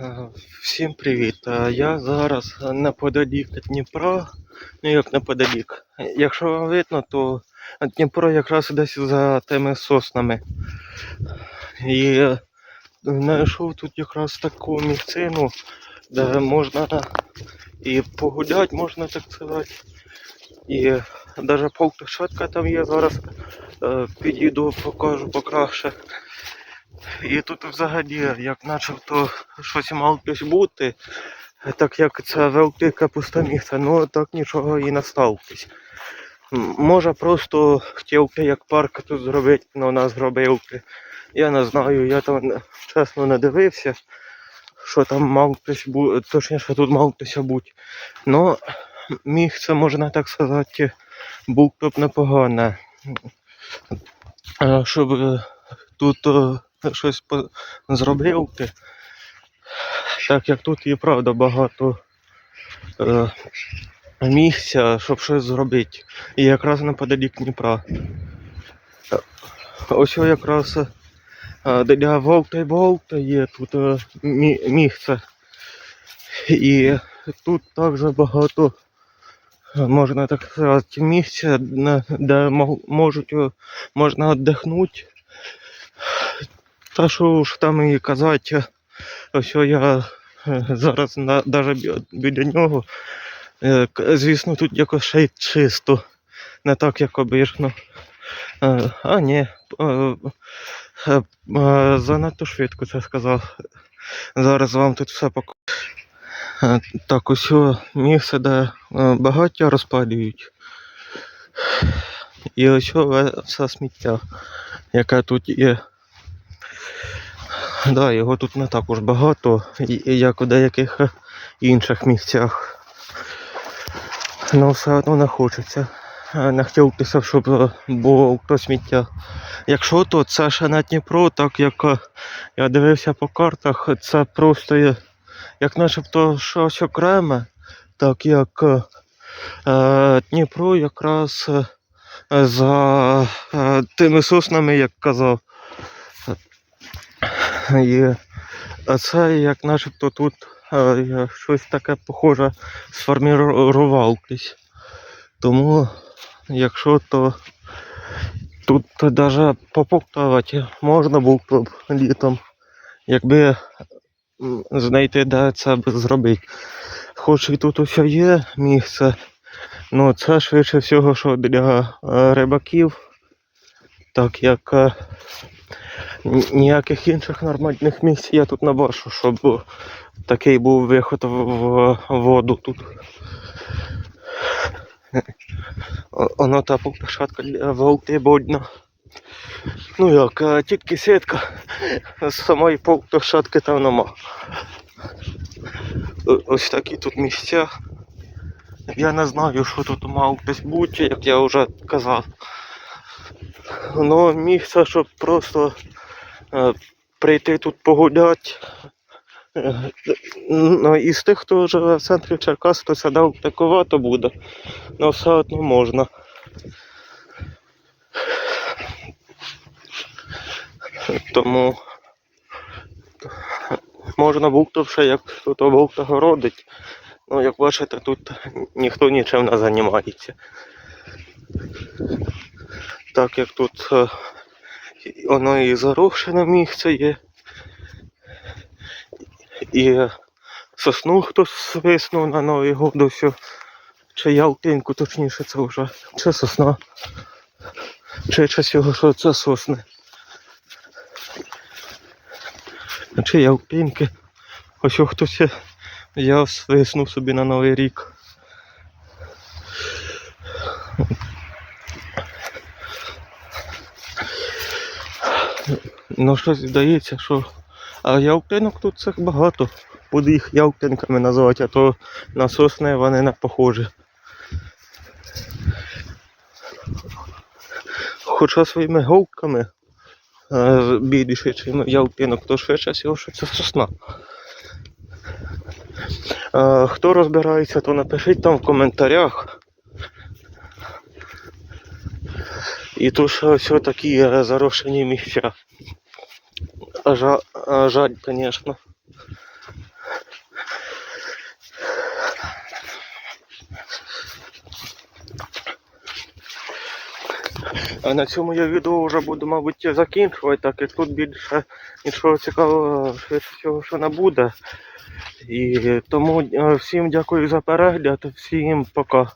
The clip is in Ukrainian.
Е, Всім привіт. Е, Я зараз неподалік Дніпра. Ну як неподалік. Якщо вам видно, то Дніпро якраз десь за тими соснами. І е, знайшов тут якраз таку місцину, де можна і погуляти, можна так сказати. І навіть полтошатка там є зараз. Підійду, покажу покраще. І тут взагалі, як начебто щось мало десь бути, так як це велике пусте місце, ну так нічого і не сталося. Може просто хотів як парк тут зробити, але нас зробив. Я не знаю, я там чесно не дивився, що там мав хтось бути, точніше тут мав хтось бути. Ну, місце, можна так сказати, був б непогане. Е, Щоб тут е, щось зробив ти. Так як тут і правда багато е, місця, щоб щось зробити. І якраз неподалік Дніпра. Ось якраз е, для Волта і Болта є тут е, місце. І тут також багато, е, можна так сказати, місця, де можуть, е, можна віддихнути. Та що ж там і казати, ось я е, зараз на, даже біля нього. Е, Звісно, тут якось ще й чисто, не так, як обично. Е, А, ні. Занадто швидко це сказав. Зараз вам тут все покажу. Так, ось місце, де багаття розпалюють. І ось все сміття, яке тут є. Да, його тут не також багато, як у деяких інших місцях. Ну, все одно не хочеться. Е, Не хотілося, щоб е, було то сміття. Якщо то це ще не Дніпро, так як е, я дивився по картах, це просто є, як начебто щось окреме, так як е, Дніпро якраз за е, тими соснами, як казав. А це як начебто тут щось таке похоже сформірувалось. Тому, якщо то тут навіть попоптувати можна було б літом, якби знайти, де це зробити. Хоч і тут усе є місце, але це швидше всього, що для рибаків, так як ніяких інших нормальних місць я тут не бачу, щоб такий був виход в, воду тут. О- Воно та площадка для волти бодна. Ну як, е, тільки сітка, з самої площадки там нема. Ось такі тут місця. Я не знаю, що тут мав бути, як я вже казав. Ну, місце, щоб просто е, прийти тут погуляти. Е, Ну, із тих, хто живе в центрі Черкас, то це далекувато буде. але все одно можна. Тому можна ще як тут вовта городить. Ну, як бачите, тут ніхто нічим не займається. Так як тут е, воно і зарушене місце є. І сосну хтось свиснув на Новий год ось. Чи ялтинку, точніше, це вже. Чи сосна. Чи час його, що це сосни. Чи ялтинки. Ось хтось я свиснув собі на Новий рік. Ну щось здається, що. А ялтинок тут цих багато. Буду їх ялтинками називати, а то на сосни вони не похожі. Хоча своїми голками е, більше, ніж ялтинок, то швидше всього, що це сосна. Е, хто розбирається, то напишіть там в коментарях. І тут ще все такі е, зарощені місця. Жа... Жаль, звісно. А на цьому я відео вже буду, мабуть, закінчувати, так як тут більше нічого цікавого всього, що не буде. І тому всім дякую за перегляд, всім пока.